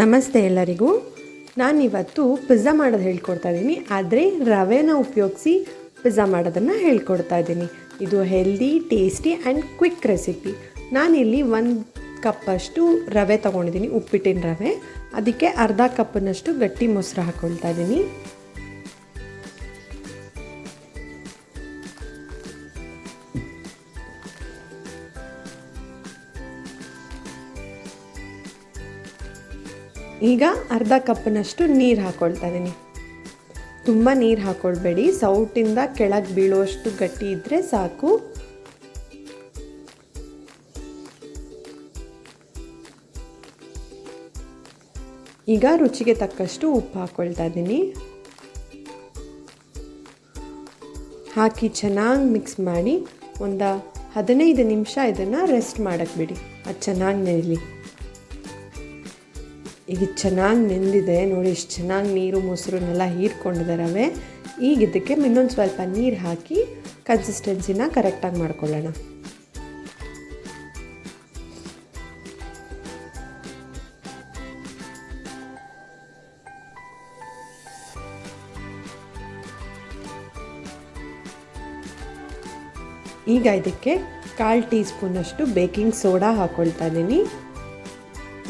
ನಮಸ್ತೆ ಎಲ್ಲರಿಗೂ. ನಾನಿವತ್ತು ಪಿಜ್ಜಾ ಮಾಡೋದು ಹೇಳ್ಕೊಡ್ತಾ ಇದ್ದೀನಿ ಆದರೆ ರವೆನ ಉಪಯೋಗಿಸಿ ಪಿಜ್ಜಾ ಮಾಡೋದನ್ನು ಹೇಳ್ಕೊಡ್ತಾ ಇದ್ದೀನಿ ಇದು healthy tasty and quick recipe ನಾನಿಲ್ಲಿ ಒಂದು ಕಪ್ಪಷ್ಟು ರವೆ ತೊಗೊಂಡಿದ್ದೀನಿ ಉಪ್ಪಿಟ್ಟಿನ ರವೆ. ಅದಕ್ಕೆ ಅರ್ಧ ಕಪ್ನಷ್ಟು ಗಟ್ಟಿ ಮೊಸರು ಹಾಕ್ಕೊಳ್ತಾ ಇದ್ದೀನಿ ಈಗ ಅರ್ಧ ಕಪ್ನಷ್ಟು ನೀರು ಹಾಕ್ಕೊಳ್ತಾ ಇದ್ದೀನಿ ತುಂಬ ನೀರು ಹಾಕ್ಕೊಳ್ಬೇಡಿ ಸೌಟಿಂದ ಕೆಳಗೆ ಬೀಳುವಷ್ಟು ಗಟ್ಟಿ ಇದ್ದರೆ ಸಾಕು. ಈಗ ರುಚಿಗೆ ತಕ್ಕಷ್ಟು ಉಪ್ಪು ಹಾಕ್ಕೊಳ್ತಾ ಇದ್ದೀನಿ ಹಾಕಿ ಚೆನ್ನಾಗಿ ಮಿಕ್ಸ್ ಮಾಡಿ ಒಂದು ಹದಿನೈದು ನಿಮಿಷ ಇದನ್ನು ರೆಸ್ಟ್ ಮಾಡೋಕ್ಕೆ ಬಿಡಿ. ಅದು ಚೆನ್ನಾಗಿ ಈಗ ಇದು ಚೆನ್ನಾಗಿ ನೆಂದಿದೆ. ನೋಡಿ, ಎಷ್ಟು ಚೆನ್ನಾಗಿ ನೀರು ಮೊಸರನ್ನೆಲ್ಲ ಹೀರ್ಕೊಂಡಿದೆ ಈಗ ಇದಕ್ಕೆ ಇನ್ನೊಂದು ಸ್ವಲ್ಪ ನೀರು ಹಾಕಿ ಕನ್ಸಿಸ್ಟೆನ್ಸಿನ ಕರೆಕ್ಟಾಗಿ ಮಾಡ್ಕೊಳ್ಳೋಣ. ಈಗ ಇದಕ್ಕೆ ಕಾಲು ಟೀ ಸ್ಪೂನಷ್ಟು ಬೇಕಿಂಗ್ ಸೋಡಾ ಹಾಕ್ಕೊಳ್ತಾ ಇದ್ದೀನಿ.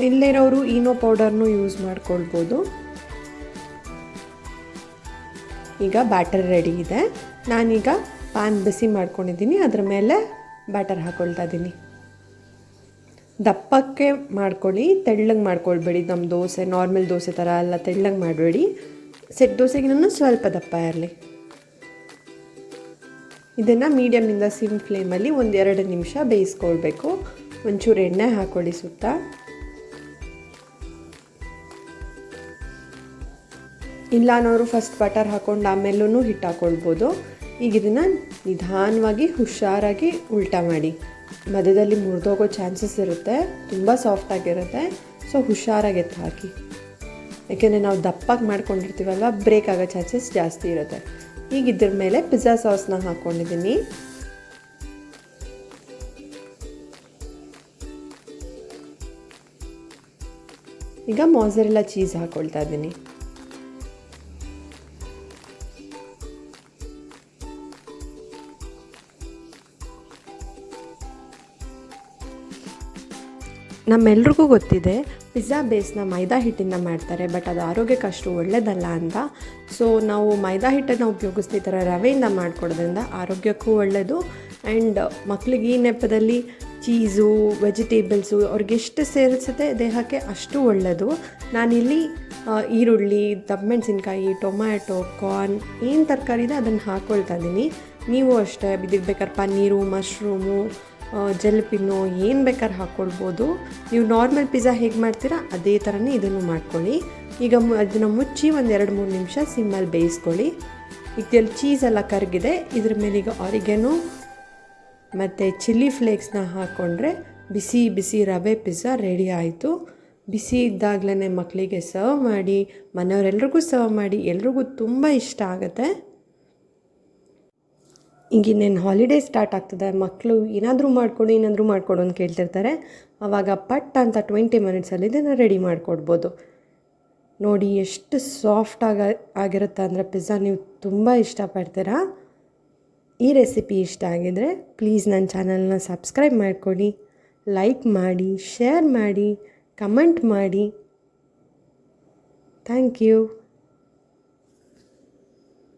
ಇಲ್ಲಿರೋರು ಈನೋ ಪೌಡರ್ನು ಯೂಸ್ ಮಾಡ್ಕೊಳ್ಬೋದು. ಈಗ ಬ್ಯಾಟರ್ ರೆಡಿ ಇದೆ. ನಾನೀಗ ಪ್ಯಾನ್ ಬಿಸಿ ಮಾಡ್ಕೊಂಡಿದ್ದೀನಿ. ಅದ್ರ ಮೇಲೆ ಬ್ಯಾಟರ್ ಹಾಕ್ಕೊಳ್ತಾ ಇದ್ದೀನಿ. ದಪ್ಪಕ್ಕೆ ಮಾಡ್ಕೊಳ್ಳಿ. ತೆಳ್ಳಗೆ ಮಾಡ್ಕೊಳ್ಬೇಡಿ. ನಮ್ಮ ದೋಸೆ, ನಾರ್ಮಲ್ ದೋಸೆ ಥರ ಎಲ್ಲ ತೆಳ್ಳಗೆ ಮಾಡಬೇಡಿ. ಸೆಟ್ ದೋಸೆಗಿನೂ ಸ್ವಲ್ಪ ದಪ್ಪ ಇರಲಿ. ಇದನ್ನು ಮೀಡಿಯಮಿಂದ ಸಿಮ್ ಫ್ಲೇಮಲ್ಲಿ ಒಂದೆರಡು ನಿಮಿಷ ಬೇಯಿಸ್ಕೊಳ್ಬೇಕು. ಒಂಚೂರು ಎಣ್ಣೆ ಹಾಕ್ಕೊಳ್ಳಿ ಸುತ್ತ. ಇಲ್ಲ ಅನ್ನೋರು ಫಸ್ಟ್ ಬಟರ್ ಹಾಕ್ಕೊಂಡು ಆಮೇಲೂ ಹಿಟ್ಟು ಹಾಕ್ಕೊಳ್ಬೋದು ಈಗ ಇದನ್ನು ನಿಧಾನವಾಗಿ ಹುಷಾರಾಗಿ ಉಲ್ಟಾ ಮಾಡಿ. ಮಧ್ಯದಲ್ಲಿ ಮುರಿದೋಗೋ ಚಾನ್ಸಸ್ ಇರುತ್ತೆ, ತುಂಬ ಸಾಫ್ಟಾಗಿರುತ್ತೆ ಸೊ ಹುಷಾರಾಗಿ ಎತ್ತು ಹಾಕಿ. ಯಾಕೆಂದರೆ ನಾವು ದಪ್ಪಾಗಿ ಮಾಡ್ಕೊಂಡಿರ್ತೀವಲ್ವ ಬ್ರೇಕ್ ಆಗೋ ಚಾನ್ಸಸ್ ಜಾಸ್ತಿ ಇರುತ್ತೆ. ಈಗ ಇದ್ರ ಮೇಲೆ ಪಿಜ್ಜಾ ಸಾಸ್ನ ಹಾಕ್ಕೊಂಡಿದ್ದೀನಿ ಈಗ ಮೊಸರೆಲ್ಲ ಚೀಸ್ ಹಾಕ್ಕೊಳ್ತಾ ಇದ್ದೀನಿ ನಮ್ಮೆಲ್ರಿಗೂ ಗೊತ್ತಿದೆ ಪಿಜ್ಜಾ ಬೇಸ್ನ ಮೈದಾ ಹಿಟ್ಟಿಂದ ಮಾಡ್ತಾರೆ ಬಟ್ ಅದು ಆರೋಗ್ಯಕ್ಕೆ ಅಷ್ಟು ಒಳ್ಳೆಯದಲ್ಲ ಅಂತ. ಸೊ ನಾವು ಮೈದಾ ಹಿಟ್ಟನ್ನು ಉಪಯೋಗಿಸ್ತಾ ಈ ಥರ ರವೆಯಿಂದ ಮಾಡಿಕೊಡೋದ್ರಿಂದ ಆರೋಗ್ಯಕ್ಕೂ ಒಳ್ಳೆಯದು ಆ್ಯಂಡ್ ಮಕ್ಳಿಗೆ ಈ ನೆಪದಲ್ಲಿ ಚೀಸು ವೆಜಿಟೇಬಲ್ಸು ಅವ್ರಿಗೆಷ್ಟು ಸೇರಿಸುತ್ತೆ ದೇಹಕ್ಕೆ ಅಷ್ಟು ಒಳ್ಳೆಯದು ನಾನಿಲ್ಲಿ ಈರುಳ್ಳಿ ದಪ್ಪಮೆಣಸಿನ್ಕಾಯಿ ಟೊಮ್ಯಾಟೊ ಕಾರ್ನ್ ಏನು ತರಕಾರಿ ಇದೆ ಅದನ್ನು ಹಾಕ್ಕೊಳ್ತಾ ಇದ್ದೀನಿ. ನೀವು ಅಷ್ಟೇ ಬಿದ್ದಿರ್ಬೇಕಾದ್ರೆ ಬೇಕಾದ್ರೆ ಪನ್ನೀರು ಮಶ್ರೂಮು ಜಲಪಿನ್ನು ಏನು ಬೇಕಾದ್ರೆ ಹಾಕ್ಕೊಳ್ಬೋದು ನೀವು ನಾರ್ಮಲ್ ಪಿಜ್ಜಾ ಹೇಗೆ ಮಾಡ್ತೀರಾ ಅದೇ ಥರನೇ ಇದನ್ನು ಮಾಡ್ಕೊಳ್ಳಿ. ಈಗ ಅದನ್ನು ಮುಚ್ಚಿ ಒಂದು ಎರಡು ಮೂರು ನಿಮಿಷ ಸಿಮ್ಮಲ್ಲಿ ಬೇಯಿಸ್ಕೊಳ್ಳಿ. ಇದರಲ್ಲಿ ಎಲ್ಲ ಕರಗಿದೆ. ಇದ್ರ ಮೇಲೆ ಈಗ ಆರಿಗೆನು ಮತ್ತು ಚಿಲ್ಲಿ ಫ್ಲೇಕ್ಸ್ನ ಹಾಕ್ಕೊಂಡ್ರೆ ಬಿಸಿ ಬಿಸಿ ರವೆ ಪಿಜ್ಜಾ ರೆಡಿ ಆಯಿತು. ಬಿಸಿ ಇದ್ದಾಗಲೇ ಮಕ್ಕಳಿಗೆ ಸರ್ವ್ ಮಾಡಿ, ಮನೆಯವರೆಲ್ರಿಗೂ ಸರ್ವ್ ಮಾಡಿ, ಎಲ್ರಿಗೂ ತುಂಬ ಇಷ್ಟ ಆಗುತ್ತೆ. ಈಗ ಇನ್ನೇನು ಹಾಲಿಡೇ ಸ್ಟಾರ್ಟ್ ಆಗ್ತದೆ ಮಕ್ಕಳು ಏನಾದರೂ ಮಾಡಿಕೊಡು ಏನಾದರೂ ಮಾಡಿಕೊಡು ಅಂತ ಕೇಳ್ತಿರ್ತಾರೆ. ಆವಾಗ ಪಟ್ ಅಂತ ಟ್ವೆಂಟಿ ಮಿನಿಟ್ಸಲ್ಲಿ ಇದನ್ನು ರೆಡಿ ಮಾಡಿಕೊಡ್ಬೋದು. ನೋಡಿ ಎಷ್ಟು ಸಾಫ್ಟ್ ಆಗ, ಆಗಿರುತ್ತೆ ಅಂದರೆ ಪಿಜ್ಜಾ ನೀವು ತುಂಬ ಇಷ್ಟಪಡ್ತೀರಾ? ಈ ರೆಸಿಪಿ ಇಷ್ಟ ಆಗಿದರೆ ಪ್ಲೀಸ್ ನನ್ನ ಚಾನಲ್ನ ಸಬ್ಸ್ಕ್ರೈಬ್ ಮಾಡಿಕೊಡಿ ಲೈಕ್ ಮಾಡಿ ಶೇರ್ ಮಾಡಿ ಕಮೆಂಟ್ ಮಾಡಿ. Thank you